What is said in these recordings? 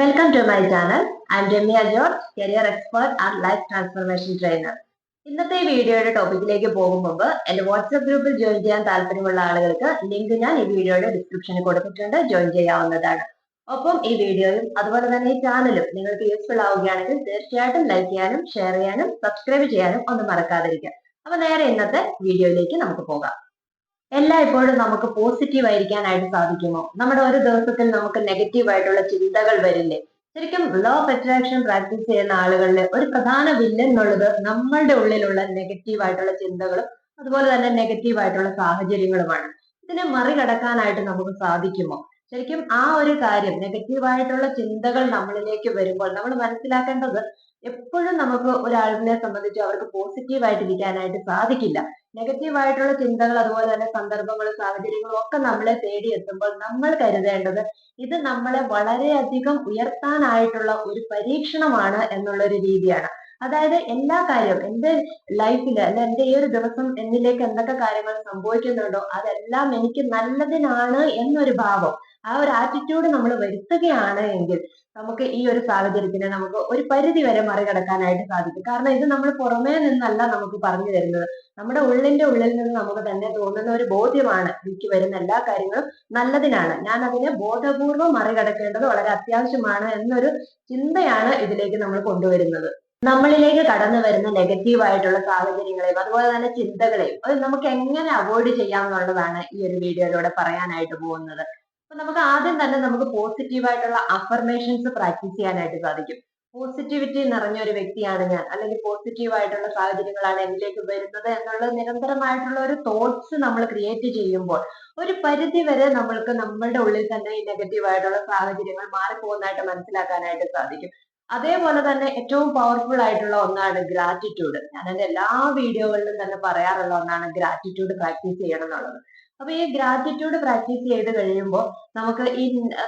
Welcome to my channel I Ramya George career expert and life transformation trainer ഇന്നത്തെ വീഡിയോയുടെ ടോപ്പിക്കിലേക്ക് പോകും മുമ്പ് എന്റെ വാട്സ്ആപ്പ് ഗ്രൂപ്പിൽ ജോയിൻ ചെയ്യാൻ താല്പര്യമുള്ള ആളുകൾക്ക് ലിങ്ക് ഞാൻ ഈ വീഡിയോയുടെ ഡിസ്ക്രിപ്ഷനിൽ കൊടുത്തിട്ടുണ്ട്. ജോയിൻ ചെയ്യാവുന്നതാണ്. ഒപ്പം ഈ വീഡിയോയും അതുപോലെ തന്നെ ഈ ചാനലും നിങ്ങൾക്ക് യൂസ്ഫുൾ ആവുകയാണെങ്കിൽ തീർച്ചയായിട്ടും ലൈക്ക് ചെയ്യാനും ഷെയർ ചെയ്യാനും സബ്സ്ക്രൈബ് ചെയ്യാനും ഒന്നും മറക്കാതിരിക്കുക. അപ്പൊ നേരെ ഇന്നത്തെ വീഡിയോയിലേക്ക് നമുക്ക് പോകാം. എല്ലാം ഇപ്പോഴും നമുക്ക് പോസിറ്റീവ് ആയിരിക്കാനായിട്ട് സാധിക്കുമോ? നമ്മുടെ ഒരു ദിവസത്തിൽ നമുക്ക് നെഗറ്റീവ് ആയിട്ടുള്ള ചിന്തകൾ വരില്ലേ? ശരിക്കും ലോ ഓഫ് അട്രാക്ഷൻ പ്രാക്ടീസ് ചെയ്യുന്ന ആളുകളിൽ ഒരു പ്രധാന വില്ലൻ എന്നുള്ളത് നമ്മളുടെ ഉള്ളിലുള്ള നെഗറ്റീവ് ആയിട്ടുള്ള ചിന്തകളും അതുപോലെ തന്നെ നെഗറ്റീവ് ആയിട്ടുള്ള സാഹചര്യങ്ങളുമാണ്. ഇതിനെ മറികടക്കാനായിട്ട് നമുക്ക് സാധിക്കുമോ? ശരിക്കും ആ ഒരു കാര്യം നെഗറ്റീവ് ആയിട്ടുള്ള ചിന്തകൾ നമ്മളിലേക്ക് വരുമ്പോൾ നമ്മൾ മനസ്സിലാക്കേണ്ടത് എപ്പോഴും നമുക്ക് ഒരാളിനെ സംബന്ധിച്ച് അവർക്ക് പോസിറ്റീവ് ആയിട്ടിരിക്കാനായിട്ട് സാധിക്കില്ല. നെഗറ്റീവ് ആയിട്ടുള്ള ചിന്തകൾ അതുപോലെ തന്നെ സന്ദർഭങ്ങളും സാഹചര്യങ്ങളും ഒക്കെ നമ്മളെ തേടി എത്തുമ്പോൾ നമ്മൾ കരുതേണ്ടത് ഇത് നമ്മളെ വളരെയധികം ഉയർത്താനായിട്ടുള്ള ഒരു പരീക്ഷണമാണ് എന്നുള്ള ഒരു രീതിയാണ്. അതായത് എല്ലാ കാര്യവും എന്റെ ലൈഫിൽ അല്ലെ എന്റെ ഈ ഒരു ദിവസം എന്നിലേക്ക് എന്തൊക്കെ കാര്യങ്ങൾ സംഭവിക്കുന്നുണ്ടോ അതെല്ലാം എനിക്ക് നല്ലതിനാണ് എന്നൊരു ഭാവം ആ ഒരു ആറ്റിറ്റ്യൂഡ് നമ്മൾ വരുത്തുകയാണ് എങ്കിൽ നമുക്ക് ഈ ഒരു സാഹചര്യത്തിനെ നമുക്ക് ഒരു പരിധി വരെ മറികടക്കാനായിട്ട് സാധിക്കും. കാരണം ഇത് നമ്മൾ പുറമേ നിന്നല്ല നമുക്ക് പറഞ്ഞു തരുന്നത്. നമ്മുടെ ഉള്ളിന്റെ ഉള്ളിൽ നിന്ന് നമുക്ക് തന്നെ തോന്നുന്ന ഒരു ബോധ്യമാണ് എനിക്ക് വരുന്ന എല്ലാ കാര്യങ്ങളും നല്ലതിനാണ്. ഞാൻ അതിനെ ബോധപൂർവം മറികടക്കേണ്ടത് വളരെ അത്യാവശ്യമാണ് എന്നൊരു ചിന്തയാണ് ഇതിലേക്ക് നമ്മൾ കൊണ്ടുവരുന്നത്. നമ്മളിലേക്ക് കടന്നു വരുന്ന നെഗറ്റീവ് ആയിട്ടുള്ള സാഹചര്യങ്ങളെയും അതുപോലെ തന്നെ ചിന്തകളെയും അത് നമുക്ക് എങ്ങനെ അവോയ്ഡ് ചെയ്യാം എന്നുള്ളതാണ് ഈ ഒരു വീഡിയോയിലൂടെ പറയാനായിട്ട് പോകുന്നത്. അപ്പൊ നമുക്ക് ആദ്യം തന്നെ നമുക്ക് പോസിറ്റീവ് ആയിട്ടുള്ള അഫർമേഷൻസ് പ്രാക്ടീസ് ചെയ്യാനായിട്ട് സാധിക്കും. പോസിറ്റിവിറ്റി നിറഞ്ഞ ഒരു വ്യക്തിയാണ് ഞാൻ അല്ലെങ്കിൽ പോസിറ്റീവ് ആയിട്ടുള്ള സാഹചര്യങ്ങളാണ് എന്നിലേക്ക് വരുന്നത് എന്നുള്ള നിരന്തരമായിട്ടുള്ള ഒരു തോട്ട്സ് നമ്മൾ ക്രിയേറ്റ് ചെയ്യുമ്പോൾ ഒരു പരിധി വരെ നമ്മൾക്ക് നമ്മളുടെ ഉള്ളിൽ തന്നെ ഈ നെഗറ്റീവ് ആയിട്ടുള്ള സാഹചര്യങ്ങൾ മാറിപ്പോകുന്നതായിട്ട് മനസ്സിലാക്കാനായിട്ട് സാധിക്കും. അതേപോലെ തന്നെ ഏറ്റവും പവർഫുൾ ആയിട്ടുള്ള ഒന്നാണ് ഗ്രാറ്റിറ്റ്യൂഡ് ഞാൻ എന്റെ എല്ലാ വീഡിയോകളിലും തന്നെ പറയാറുള്ള ഒന്നാണ് ഗ്രാറ്റിറ്റ്യൂഡ് പ്രാക്ടീസ് ചെയ്യണം എന്നുള്ളത്. അപ്പൊ ഈ ഗ്രാറ്റിറ്റ്യൂഡ് പ്രാക്ടീസ് ചെയ്ത് കഴിയുമ്പോൾ നമുക്ക് ഈ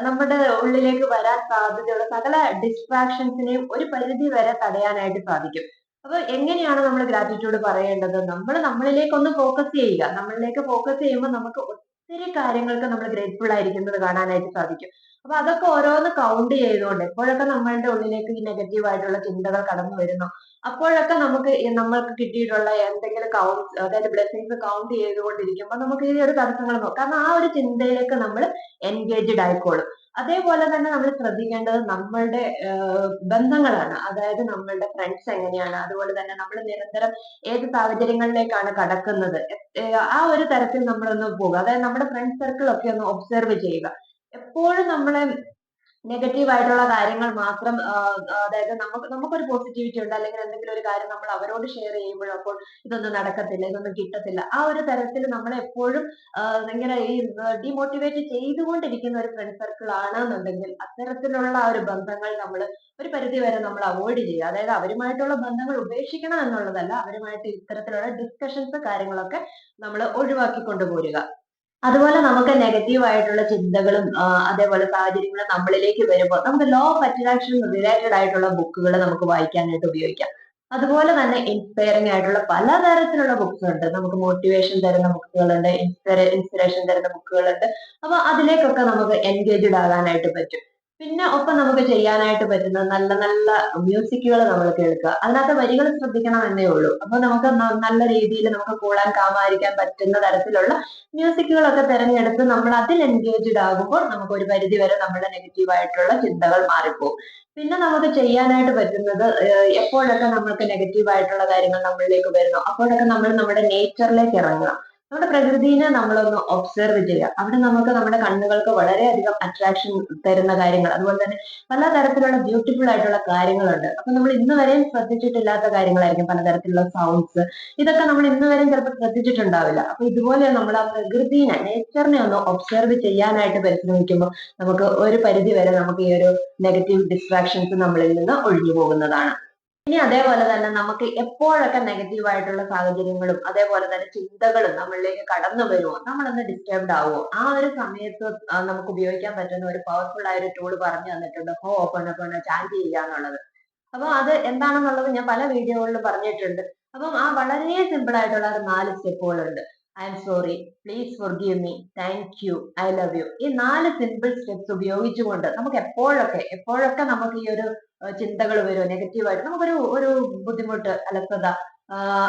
നമ്മുടെ ഉള്ളിലേക്ക് വരാൻ സാധ്യതയുള്ള സകല ഡിസ്ട്രാക്ഷൻസിനെയും ഒരു പരിധി വരെ തടയാനായിട്ട് സാധിക്കും. അപ്പൊ എങ്ങനെയാണ് നമ്മൾ ഗ്രാറ്റിറ്റ്യൂഡ് പറയേണ്ടത്? നമ്മൾ നമ്മളിലേക്ക് ഒന്ന് ഫോക്കസ് ചെയ്യുക. നമ്മളിലേക്ക് ഫോക്കസ് ചെയ്യുമ്പോൾ നമുക്ക് ഒത്തിരി കാര്യങ്ങൾക്ക് നമ്മൾ ഗ്രേറ്റ്ഫുൾ ആയിരിക്കുന്നത് കാണാനായിട്ട് സാധിക്കും. അപ്പൊ അതൊക്കെ ഓരോന്ന് കൗണ്ട് ചെയ്തുകൊണ്ട് എപ്പോഴൊക്കെ നമ്മളുടെ ഉള്ളിലേക്ക് ഈ നെഗറ്റീവ് ആയിട്ടുള്ള ചിന്തകൾ കടന്നു വരുന്നു അപ്പോഴൊക്കെ നമുക്ക് നമ്മൾക്ക് കിട്ടിയിട്ടുള്ള എന്തെങ്കിലും കൗണ്ട് അതായത് ബ്ലെസ്സിങ്സ് കൗണ്ട് ചെയ്തുകൊണ്ടിരിക്കുമ്പോൾ നമുക്ക് ഈ ഒരു തടസ്സങ്ങൾ നോക്കാം. കാരണം ആ ഒരു ചിന്തയിലേക്ക് നമ്മൾ എൻഗേജ്ഡ് ആയിക്കോളും. അതേപോലെ തന്നെ നമ്മൾ ശ്രദ്ധിക്കേണ്ടത് നമ്മളുടെ ബന്ധങ്ങളാണ്. അതായത് നമ്മളുടെ ഫ്രണ്ട്സ് എങ്ങനെയാണ്. അതുപോലെ തന്നെ നമ്മൾ നിരന്തരം ഏത് സാഹചര്യങ്ങളിലേക്കാണ് കടക്കുന്നത്. ആ ഒരു തരത്തിൽ നമ്മളൊന്ന് പോകുക അതായത് നമ്മുടെ ഫ്രണ്ട് സർക്കിൾ ഒക്കെ ഒന്ന് ഒബ്സർവ് ചെയ്യുക. എപ്പോഴും നമ്മളെ നെഗറ്റീവ് ആയിട്ടുള്ള കാര്യങ്ങൾ മാത്രം അതായത് നമുക്ക് നമുക്കൊരു പോസിറ്റിവിറ്റി ഉണ്ട് അല്ലെങ്കിൽ എന്തെങ്കിലും ഒരു കാര്യം നമ്മൾ അവരോട് ഷെയർ ചെയ്യുമ്പോഴും അപ്പോൾ ഇതൊന്നും നടക്കത്തില്ല ഇതൊന്നും കിട്ടത്തില്ല. ആ ഒരു തരത്തിൽ നമ്മളെ എപ്പോഴും ഇങ്ങനെ ഈ ഡിമോട്ടിവേറ്റ് ചെയ്തുകൊണ്ടിരിക്കുന്ന ഒരു ഫ്രണ്ട് സർക്കിൾ ആണെന്നുണ്ടെങ്കിൽ അത്തരത്തിലുള്ള ആ ഒരു ബന്ധങ്ങൾ നമ്മൾ ഒരു പരിധി വരെ നമ്മൾ അവോയ്ഡ് ചെയ്യുക. അതായത് അവരുമായിട്ടുള്ള ബന്ധങ്ങൾ ഉപേക്ഷിക്കണം എന്നുള്ളതല്ല അവരുമായിട്ട് ഇത്തരത്തിലുള്ള ഡിസ്കഷൻസ് കാര്യങ്ങളൊക്കെ നമ്മൾ ഒഴിവാക്കി കൊണ്ടുപോരുക അതുപോലെ നമുക്ക് നെഗറ്റീവ് ആയിട്ടുള്ള ചിന്തകളും അതേപോലെ സാഹചര്യങ്ങളും നമ്മളിലേക്ക് വരുമ്പോൾ നമുക്ക് ലോ ഓഫ് അട്രാക്ഷൻ റിലേറ്റഡ് ആയിട്ടുള്ള ബുക്കുകൾ നമുക്ക് വായിക്കാനായിട്ട് ഉപയോഗിക്കാം. അതുപോലെ തന്നെ ഇൻസ്പയറിംഗ് ആയിട്ടുള്ള പലതരത്തിലുള്ള ബുക്സ് ഉണ്ട് നമുക്ക് മോട്ടിവേഷൻ തരുന്ന ബുക്കുകളുണ്ട് ഇൻസ്പിറേ ഇൻസ്പിറേഷൻ തരുന്ന ബുക്കുകളുണ്ട്. അപ്പൊ അതിലേക്കൊക്കെ നമുക്ക് എൻഗേജ്ഡ് ആകാനായിട്ട് പറ്റും. പിന്നെ ഒപ്പം നമുക്ക് ചെയ്യാനായിട്ട് പറ്റുന്ന നല്ല നല്ല മ്യൂസിക്കുകൾ നമ്മൾ കേൾക്കുക. അതിനകത്ത് വരികൾ ശ്രദ്ധിക്കണം എന്നേ ഉള്ളൂ. അപ്പൊ നമുക്ക് നല്ല രീതിയിൽ നമുക്ക് കൂടാൻ കാമായിരിക്കാൻ പറ്റുന്ന തരത്തിലുള്ള മ്യൂസിക്കുകളൊക്കെ തിരഞ്ഞെടുത്ത് നമ്മൾ അതിൽ എൻഗേജ്ഡ് ആകുമ്പോൾ നമുക്ക് ഒരു പരിധി വരെ നമ്മുടെ നെഗറ്റീവ് ആയിട്ടുള്ള ചിന്തകൾ മാറിപ്പോകും. പിന്നെ നമുക്ക് ചെയ്യാനായിട്ട് പറ്റുന്നത് എപ്പോഴൊക്കെ നമ്മൾക്ക് നെഗറ്റീവ് ആയിട്ടുള്ള കാര്യങ്ങൾ നമ്മളിലേക്ക് വരുന്നു അപ്പോഴൊക്കെ നമ്മൾ നമ്മുടെ നേച്ചറിലേക്ക് ഇറങ്ങുക. നമ്മുടെ പ്രകൃതിനെ നമ്മളൊന്ന് ഒബ്സർവ് ചെയ്യുക. അവിടെ നമുക്ക് നമ്മുടെ കണ്ണുകൾക്ക് വളരെയധികം അട്രാക്ഷൻ തരുന്ന കാര്യങ്ങൾ. അതുപോലെ തന്നെ പല തരത്തിലുള്ള ബ്യൂട്ടിഫുൾ ആയിട്ടുള്ള കാര്യങ്ങളുണ്ട്. അപ്പൊ നമ്മൾ ഇന്ന് വരെയും ശ്രദ്ധിച്ചിട്ടില്ലാത്ത കാര്യങ്ങളായിരിക്കും പലതരത്തിലുള്ള സൗണ്ട്സ് ഇതൊക്കെ നമ്മൾ ഇന്ന് വരെയും ചിലപ്പോൾ ശ്രദ്ധിച്ചിട്ടുണ്ടാവില്ല. അപ്പൊ ഇതുപോലെ നമ്മൾ ആ പ്രകൃതിനെ നേച്ചറിനെ ഒന്ന് ഒബ്സർവ് ചെയ്യാനായിട്ട് പരിശ്രമിക്കുമ്പോൾ നമുക്ക് ഒരു പരിധി വരെ നമുക്ക് ഈ ഒരു നെഗറ്റീവ് ഡിസ്ട്രാക്ഷൻസ് നമ്മളിൽ നിന്ന് ഒഴിഞ്ഞു പോകുന്നതാണ്. ഇനി അതേപോലെ തന്നെ നമുക്ക് എപ്പോഴൊക്കെ നെഗറ്റീവ് ആയിട്ടുള്ള സാഹചര്യങ്ങളും അതേപോലെ തന്നെ ചിന്തകളും നമ്മളിലേക്ക് കടന്നു വരുമോ നമ്മളൊന്ന് ഡിസ്റ്റർബ്ഡ് ആവുമോ ആ ഒരു സമയത്ത് നമുക്ക് ഉപയോഗിക്കാൻ പറ്റുന്ന ഒരു പവർഫുൾ ആയ ഒരു ടൂൾ പറഞ്ഞു തന്നിട്ടുണ്ട്. ഹോ ഓപ്പൺ ഓപ്പൺ ചാൻസ് ചെയ്യുക എന്നുള്ളത്. അപ്പൊ അത് എന്താണെന്നുള്ളത് ഞാൻ പല വീഡിയോകളിലും പറഞ്ഞിട്ടുണ്ട്. അപ്പം ആ വളരെ സിമ്പിൾ ആയിട്ടുള്ള ഒരു നാല് സ്റ്റെപ്പുകളുണ്ട് I am sorry please forgive me thank you I love you ഈ നാല് സിമ്പിൾ സ്റ്റെപ്സ് ഉപയോഗിച്ചുകൊണ്ട് നമുക്ക് എപ്പോഴൊക്കെ എപ്പോഴൊക്കെ നമുക്ക് ഈ ഒരു ചിന്തകൾ വരുമോ നെഗറ്റീവായിട്ട് നമുക്കൊരു ഒരു ബുദ്ധിമുട്ട് അലസത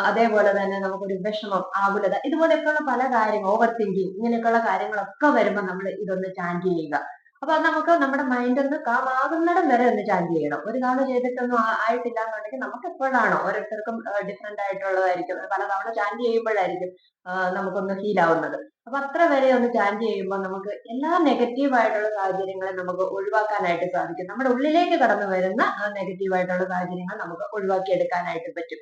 അതേപോലെ തന്നെ നമുക്കൊരു വിഷമം ആകുലത ഇതുപോലെയൊക്കെയുള്ള പല കാര്യങ്ങൾ ഓവർ തിങ്കിങ് ഇങ്ങനെയൊക്കെയുള്ള കാര്യങ്ങളൊക്കെ വരുമ്പോൾ നമ്മൾ ഇതൊന്ന് ചാൻഡ് ചെയ്യുക. അപ്പൊ അത് നമുക്ക് നമ്മുടെ മൈൻഡ് ഒന്ന് കാമാകുന്നിടം വരെ ഒന്ന് ചാൻഡ് ചെയ്യണം. ഒരു തവണ ചെയ്തിട്ടൊന്നും ആയിട്ടില്ല എന്നുണ്ടെങ്കിൽ നമുക്ക് എപ്പോഴാണോ ഓരോരുത്തർക്കും ഡിഫറെന്റ് ആയിട്ടുള്ളതായിരിക്കും. പല തവണ ചാൻഡ് ചെയ്യുമ്പോഴായിരിക്കും നമുക്കൊന്ന് ഫീൽ ആവുന്നത്. അപ്പൊ അത്ര വരെ ഒന്ന് ചാൻഡ് ചെയ്യുമ്പോൾ നമുക്ക് എല്ലാ നെഗറ്റീവ് ആയിട്ടുള്ള സാഹചര്യങ്ങളെ നമുക്ക് ഒഴിവാക്കാനായിട്ട് സാധിക്കും. നമ്മുടെ ഉള്ളിലേക്ക് കടന്നു വരുന്ന നെഗറ്റീവ് ആയിട്ടുള്ള സാഹചര്യങ്ങൾ നമുക്ക് ഒഴിവാക്കി എടുക്കാനായിട്ട് പറ്റും.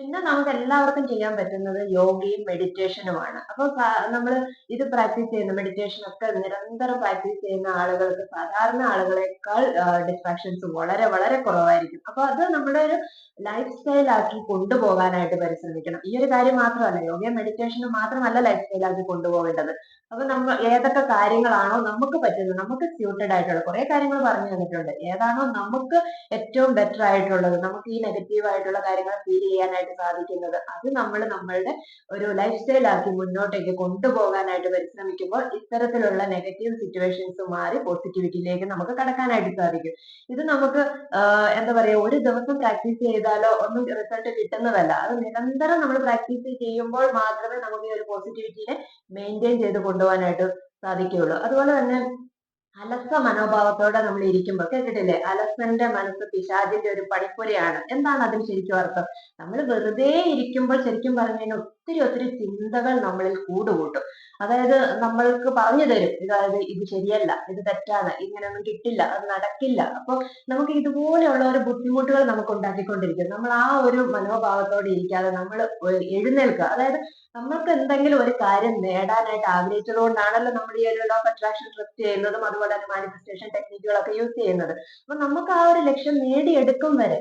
പിന്നെ നമുക്ക് എല്ലാവർക്കും ചെയ്യാൻ പറ്റുന്നത് യോഗയും മെഡിറ്റേഷനുമാണ് അപ്പോൾ നമ്മൾ ഇത് പ്രാക്ടീസ് ചെയ്യുന്ന മെഡിറ്റേഷൻ ഒക്കെ നിരന്തരം പ്രാക്ടീസ് ചെയ്യുന്ന ആളുകൾക്ക് സാധാരണ ആളുകളെക്കാൾ ഡിസ്ട്രാക്ഷൻസ് വളരെ വളരെ കുറവായിരിക്കും. അപ്പൊ അത് നമ്മുടെ ഒരു ലൈഫ് സ്റ്റൈൽ ആക്കി കൊണ്ടുപോകാനായിട്ട് പരിശ്രമിക്കണം. ഈ ഒരു കാര്യം മാത്രമല്ല യോഗയും മെഡിറ്റേഷനും മാത്രമല്ല ലൈഫ് സ്റ്റൈൽ ആക്കി കൊണ്ടുപോകേണ്ടത്. അപ്പൊ നമ്മൾ ഏതൊക്കെ കാര്യങ്ങളാണോ നമുക്ക് പറ്റുന്നത് നമുക്ക് സ്യൂട്ടഡ് ആയിട്ടുള്ള കുറെ കാര്യങ്ങൾ പറഞ്ഞു തന്നിട്ടുണ്ട്. ഏതാണോ നമുക്ക് ഏറ്റവും ബെറ്റർ ആയിട്ടുള്ളത് നമുക്ക് ഈ നെഗറ്റീവ് ആയിട്ടുള്ള കാര്യങ്ങൾ ഫീൽ ചെയ്യാനായിട്ട് സാധിക്കുന്നത്. അത് നമ്മൾ നമ്മളുടെ ഒരു ലൈഫ് സ്റ്റൈൽ ആക്കി മുന്നോട്ടേക്ക് കൊണ്ടുപോകാനായിട്ട് പരിശ്രമിക്കുമ്പോൾ ഇത്തരത്തിലുള്ള നെഗറ്റീവ് സിറ്റുവേഷൻസ് മാറി പോസിറ്റിവിറ്റിയിലേക്ക് നമുക്ക് കടക്കാനായിട്ട് സാധിക്കും. ഇത് നമുക്ക് എന്താ പറയാ ഒരു ദിവസം പ്രാക്ടീസ് ചെയ്താലോ ഒന്നും റിസൾട്ട് കിട്ടുന്നതല്ല. അത് നിരന്തരം നമ്മൾ പ്രാക്ടീസ് ചെയ്യുമ്പോൾ മാത്രമേ നമുക്ക് ഈ ഒരു പോസിറ്റിവിറ്റിനെ മെയിന്റെയിൻ ചെയ്ത് കൊണ്ടുപോകാനായിട്ട് സാധിക്കുകയുള്ളൂ. അതുപോലെ തന്നെ അലസ മനോഭാവത്തോടെ നമ്മൾ ഇരിക്കുമ്പോൾ കേട്ടിട്ടില്ലേ? അലസന്റെ മനസ്സ് പിശാചിന്റെ ഒരു പണിപ്പുരയാണ് എന്താണ് അതിന് ശരിക്കും അർത്ഥം? നമ്മൾ വെറുതെ ഇരിക്കുമ്പോൾ ശരിക്കും പറഞ്ഞു കഴിഞ്ഞാൽ ഒത്തിരി ഒത്തിരി ചിന്തകൾ നമ്മളിൽ കൂടുകൂട്ടും. അതായത് നമ്മൾക്ക് പറഞ്ഞു തരും. അതായത് ഇത് ശരിയല്ല ഇത് തെറ്റാണ് ഇങ്ങനെയൊന്നും കിട്ടില്ല അത് നടക്കില്ല. അപ്പൊ നമുക്ക് ഇതുപോലെയുള്ള ഒരു ബുദ്ധിമുട്ടുകൾ നമുക്ക് ഉണ്ടാക്കിക്കൊണ്ടിരിക്കും. നമ്മൾ ആ ഒരു മനോഭാവത്തോടെ ഇരിക്കാതെ നമ്മൾ എഴുന്നേൽക്കുക. അതായത് നമ്മൾക്ക് എന്തെങ്കിലും ഒരു കാര്യം നേടാനായിട്ട് ആഗ്രഹിച്ചത് കൊണ്ടാണല്ലോ നമ്മൾ ഈ ഒരു ലോ ഓഫ് അട്രാക്ഷൻ ട്രസ്റ്റ് ചെയ്യുന്നതും അതുപോലെ തന്നെ മാനിഫെസ്റ്റേഷൻ ടെക്നിക്കുകളൊക്കെ യൂസ് ചെയ്യുന്നത്. അപ്പൊ നമുക്ക് ആ ഒരു ലക്ഷ്യം നേടിയെടുക്കും വരെ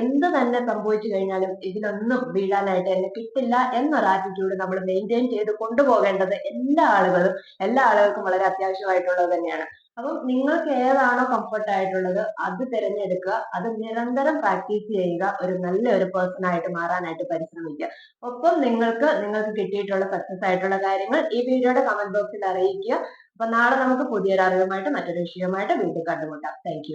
എന്ത് തന്നെ സംഭവിച്ചു കഴിഞ്ഞാലും ഇതിലൊന്നും വീഴാനായിട്ട് എന്നെ കിട്ടില്ല എന്നൊരു ആറ്റിറ്റ്യൂഡ് നമ്മൾ മെയിന്റെയിൻ ചെയ്ത് കൊണ്ടുപോകേണ്ടത് എല്ലാ ആളുകളും എല്ലാ ആളുകൾക്കും വളരെ അത്യാവശ്യമായിട്ടുള്ളത് തന്നെയാണ്. അപ്പം നിങ്ങൾക്ക് ഏതാണോ കംഫർട്ട് ആയിട്ടുള്ളത് അത് തിരഞ്ഞെടുക്കുക അത് നിരന്തരം പ്രാക്ടീസ് ചെയ്യുക ഒരു നല്ല ഒരു പേഴ്സൺ ആയിട്ട് മാറാനായിട്ട് പരിശ്രമിക്കുക. ഒപ്പം നിങ്ങൾക്ക് നിങ്ങൾക്ക് കിട്ടിയിട്ടുള്ള സക്സസ് ആയിട്ടുള്ള കാര്യങ്ങൾ ഈ വീഡിയോയുടെ കമന്റ് ബോക്സിൽ അറിയിക്കുക. അപ്പൊ നാളെ നമുക്ക് പുതിയൊരു അറിവുമായിട്ട് മറ്റൊരു വിഷയവുമായിട്ട് വീണ്ടും കണ്ടുമുട്ടാം. താങ്ക്